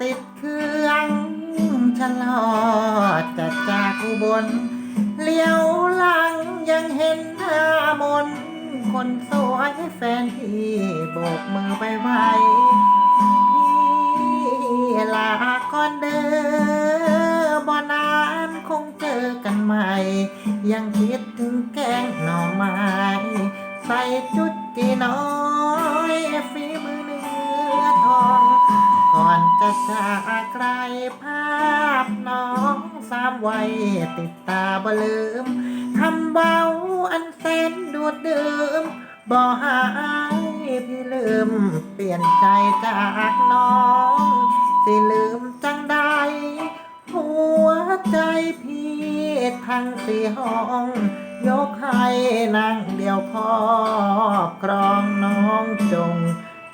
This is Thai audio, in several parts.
ติดเครื่องชะลอจัดจากอุบลเลี้ยวหลังยังเห็นหน้ามน คนสวยแฟนที่โบกมือไปไวพี่ลาก่อนเด้อบ่นานคงเจอกันใหม่ ยังคิดถึงแกงหน่อไม้ใส่จุดจีน้อยฝีมือเนื้อทอง ก่อนจากไกลภาพน้องสามวัยติดตาบ่ลืมคำเบาอันแสนดูดดื่มบ่หายพี่ลืม เปลี่ยนใจจากน้อง สิลืมจังใดหัวใจพี่ทั้งสี่ห้อง ยกให้นางเดียวครอบครองน้องจง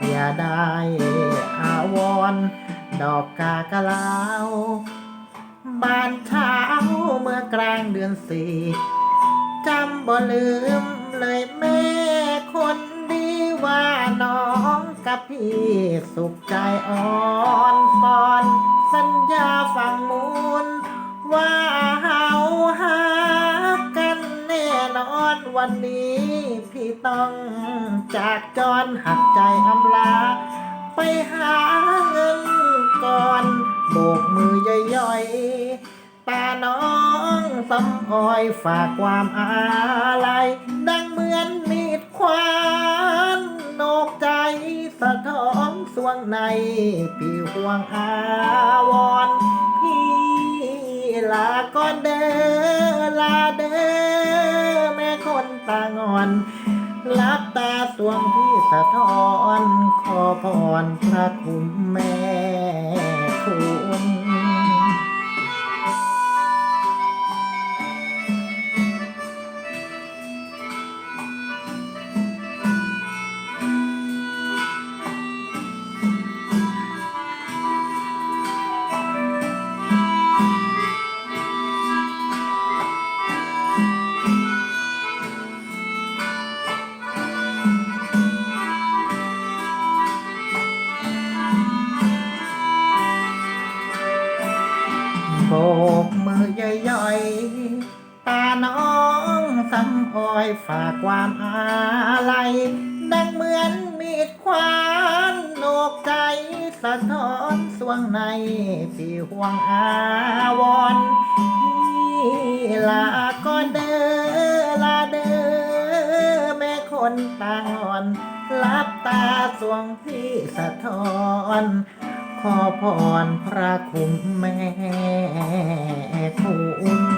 อย่าได้ ดอกกากะลาวบานเช้าเมื่อกลางเดือนสี่จำบ่ลืมเลยแม่คนดีว่าน้องกับพี่สุขใจอ่อนตอนสัญญาฝั่งมูล ว่าเฮาหากันแน่นอนวันนี้ พี่ต้องจากจรหักใจอำลา องสำออยฝากความอาลัยดังเหมือนมีดควานนกใจสะท้อนสวงในพี่ห่วงอาวรพี่ลาก่อนเด้อลาเด้อแม่คนตางอนลับตาสวงพี่สะท้อน ขอพรพระคุณแม่คุณ กมือย่อยๆ ตาน้องสำออยฝากความอาลัยดังเหมือนมีดควานโนกใจสะท้อนสวงในพี่ห่วงอาวรณ์พี่ลาก่อนเด้อลาเด้อแม่คนตางอนลับตาสวงพี่สะท้อน ขอพรพระคุ้มแม่คุณ